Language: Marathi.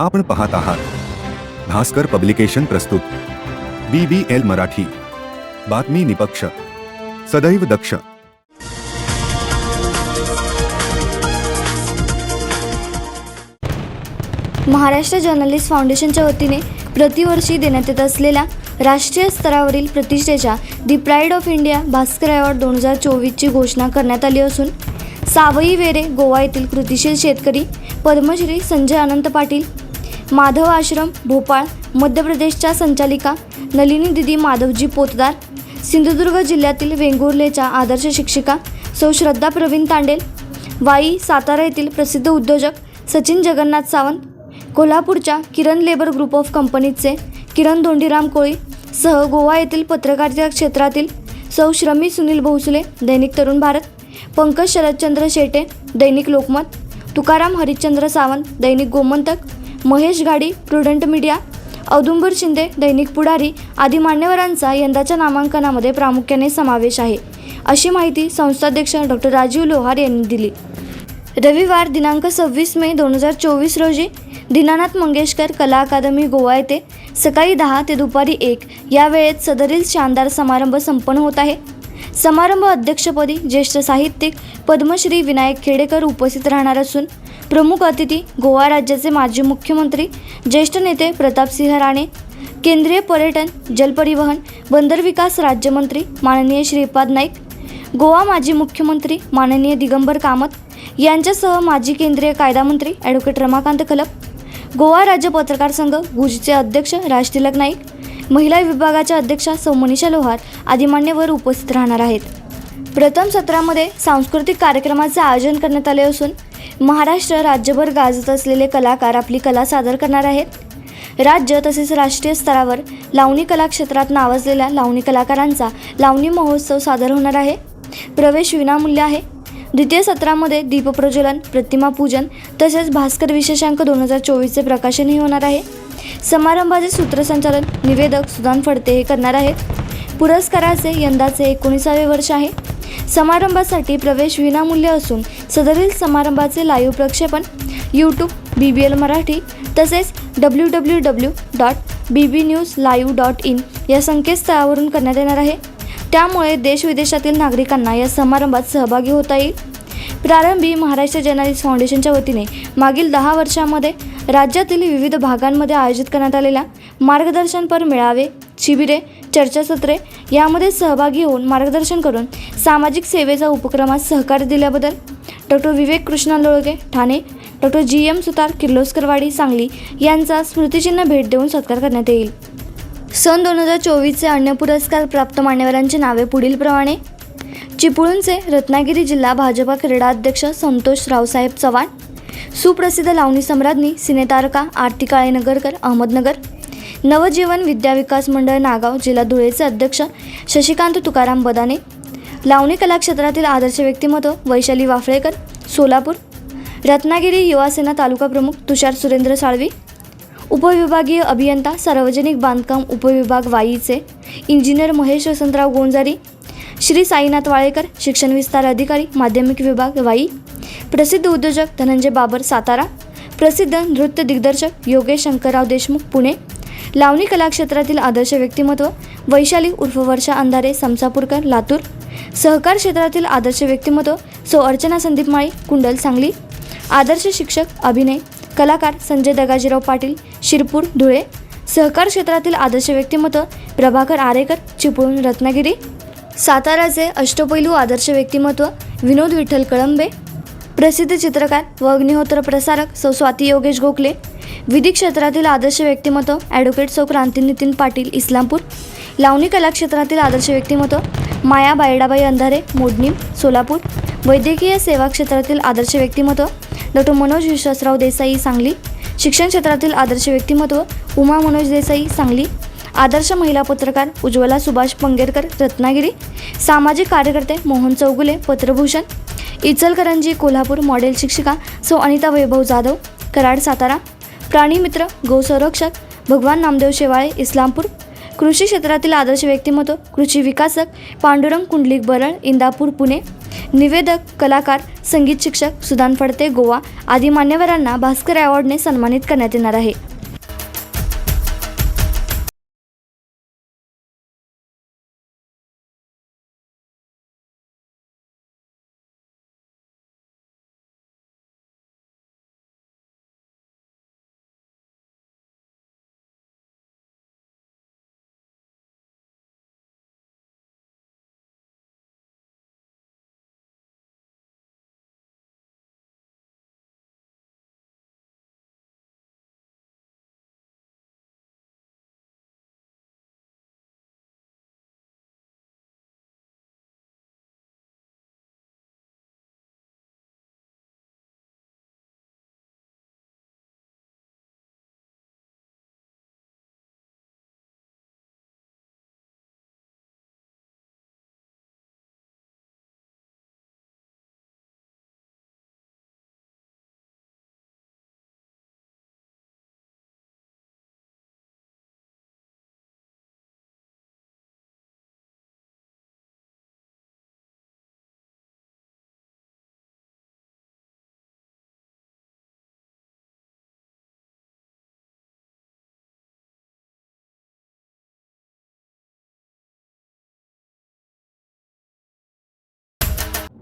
आपण पाहत आहात. भास्कर पब्लिकेशन प्रस्तुत. B B L Marathi. बातमी निपक्ष. सदैव दक्ष. महाराष्ट्र जर्नलिस्ट फाउंडेशनच्या वतीने प्रतिवर्षी देण्यात येत असलेल्या राष्ट्रीय स्तरावरील प्रतिष्ठेच्या the pride of India Bhaskar award दोन हजार चोवीसची घोषणा करण्यात आली असून सावई वेरे गोवा येथील कृतिशील शेतकरी पद्मश्री संजय अनंत पाटील माधव आश्रम भोपाळ मध्य प्रदेशच्या संचालिका नलिनी दिदी माधवजी पोतदार सिंधुदुर्ग जिल्ह्यातील वेंगुर्लेच्या आदर्श शिक्षिका सौ श्रद्धा प्रवीण तांडेल वाई सातारा येथील प्रसिद्ध उद्योजक सचिन जगन्नाथ सावंत कोल्हापूरच्या किरण लेबर ग्रुप ऑफ कंपनीजचे किरण धोंडीराम कोळी सह गोवा येथील पत्रकारिता क्षेत्रातील सौ श्रमी सुनील भोसले दैनिक तरुण भारत पंकज शरदचंद्र शेटे दैनिक लोकमत तुकाराम हरिश्चंद्र सावंत दैनिक गोमंतक महेश गाडी प्रुडंट मीडिया औदुंबर शिंदे दैनिक पुढारी आदी मान्यवरांचा यंदाच्या नामांकनामध्ये प्रामुख्याने समावेश आहे. अशी माहिती संस्थाध्यक्ष डॉक्टर राजीव लोहार यांनी दिली. रविवार दिनांक सव्वीस मे दोन हजार चोवीस रोजी दीनानाथ मंगेशकर कला अकादमी गोवा येथे सकाळी दहा ते दुपारी एक या वेळेत सदरील शानदार समारंभ संपन्न होत आहे. समारंभ अध्यक्षपदी ज्येष्ठ साहित्यिक पद्मश्री विनायक खेडेकर उपस्थित राहणार असून प्रमुख अतिथी गोवा राज्याचे माजी मुख्यमंत्री ज्येष्ठ नेते प्रतापसिंह राणे केंद्रीय पर्यटन जलपरिवहन बंदरविकास राज्यमंत्री माननीय श्रीपाद नाईक गोवा माजी मुख्यमंत्री माननीय दिगंबर कामत यांच्यासह माजी केंद्रीय कायदा मंत्री ॲडव्होकेट रमाकांत खलप गोवा राज्य पत्रकार संघ गुजचे अध्यक्ष राज तिलक नाईक महिला विभागाच्या अध्यक्षा सौ लोहार आदी मान्यवर उपस्थित राहणार आहेत. प्रथम सत्रामध्ये सांस्कृतिक कार्यक्रमाचे आयोजन करण्यात आले असून महाराष्ट्र राज्यभर गाजत असलेले कलाकार आपली कला सादर करणार आहेत. राज्य तसेच राष्ट्रीय स्तरावर लावणी कला क्षेत्रात नावाजलेल्या लावणी कलाकारांचा लावणी महोत्सव सादर होणार आहे. प्रवेश विनामूल्य आहे. द्वितीय सत्रामध्ये दीपप्रज्वलन प्रतिमा पूजन तसेच भास्कर विशेषांक दोन हजार चोवीसचे प्रकाशनही होणार आहे. समारंभाचे सूत्रसंचालन निवेदक सुदान फडते हे करणार आहेत. पुरस्काराचे यंदाचे एकोणीसावे वर्ष आहे. समारंभासाठी प्रवेश विनामूल्य असून सदरील समारंभाचे लाईव्ह प्रक्षेपण YouTube B B L Marathi तसेच W W W dot B B news live dot in या संकेतस्थळावरून करण्यात येणार आहे. त्यामुळे देशविदेशातील नागरिकांना या समारंभात सहभागी होता येईल. प्रारंभी महाराष्ट्र जर्नालिस्ट फाउंडेशनच्या वतीने मागील दहा वर्षामध्ये राज्यातील विविध भागांमध्ये आयोजित करण्यात आलेल्या मार्गदर्शनपर मेळावे शिबिरे चर्चासत्रे यामध्ये सहभागी होऊन मार्गदर्शन करून सामाजिक सेवेचा उपक्रमात सहकार्य दिल्याबद्दल doctor Vivek Krishna Lolage Thane doctor G M Sutar Kirloskarwadi Sangli यांचा स्मृतिचिन्ह भेट देऊन सत्कार करण्यात येईल. सन दोन हजार चोवीसचे अन्य पुरस्कार प्राप्त मान्यवरांची नावे पुढीलप्रमाणे चिपळूणचे रत्नागिरी जिल्हा भाजपा क्रीडा अध्यक्ष संतोष रावसाहेब चव्हाण सुप्रसिद्ध लावणी सम्राज्ञी सिनेतारका आरती काळे नगरकर अहमदनगर. नवजीवन विद्या विकास मंडळ नागाव जिल्हा धुळेचे अध्यक्ष शशिकांत तुकाराम बदाने. लावणी कला क्षेत्रातील आदर्श व्यक्तिमत्व वैशाली वाफळेकर सोलापूर. रत्नागिरी युवासेना तालुका प्रमुख तुषार सुरेंद्र साळवी. उपविभागीय अभियंता सार्वजनिक बांधकाम उपविभाग वाईचे. इंजिनियर महेश वसंतराव गोंजारी. श्री साईनाथ वाळेकर शिक्षण विस्तार अधिकारी माध्यमिक विभाग वाई. प्रसिद्ध उद्योजक धनंजय बाबर सातारा प्रसिद्ध नृत्य दिग्दर्शक योगेश शंकरराव देशमुख पुणे. लावणी कला क्षेत्रातील आदर्श व्यक्तिमत्व वैशाली उर्फ वर्षा अंधारे समसापूरकर लातूर. सहकार क्षेत्रातील आदर्श व्यक्तिमत्व सो अर्चना संदीप माळी कुंडल सांगली. आदर्श शिक्षक अभिनय. कलाकार संजय दगाजीराव पाटील शिरपूर धुळे. सहकार क्षेत्रातील आदर्श व्यक्तिमत्व प्रभाकर आरेकर चिपळूण रत्नागिरी. साताराचे अष्टपैलू आदर्श व्यक्तिमत्व विनोद विठ्ठल कळंबे प्रसिद्ध चित्रकार व अग्निहोत्र प्रसारक सौ स्वाती योगेश गोखले विधी क्षेत्रातील आदर्श व्यक्तिमत्व ॲडव्होकेट सौ क्रांती नितीन पाटील इस्लामपूर लावणी कला क्षेत्रातील आदर्श व्यक्तिमत्व माया बायडाबाई अंधारे मोडणीम सोलापूर वैद्यकीय सेवा क्षेत्रातील आदर्श व्यक्तिमत्व डॉक्टर मनोज विश्वासराव देसाई सांगली शिक्षण क्षेत्रातील आदर्श व्यक्तिमत्व उमा मनोज देसाई सांगली आदर्श महिला पत्रकार उज्ज्वला सुभाष पंगेरकर रत्नागिरी. सामाजिक कार्यकर्ते मोहन चौगुले पत्रभूषण. इचलकरंजी कोल्हापूर मॉडेल शिक्षिका सौ अनिता वैभव जाधव कराड सातारा. प्राणीमित्र गोसंरक्षक भगवान नामदेव शेवाळे इस्लामपूर. कृषी क्षेत्रातील आदर्श व्यक्तिमत्व कृषी विकासक पांडुरंग कुंडलिक बरळ इंदापूर पुणे. निवेदक कलाकार संगीत शिक्षक सुदान फडते गोवा. आदी मान्यवरांना भास्कर अवॉर्डने सन्मानित करण्यात येणार आहे.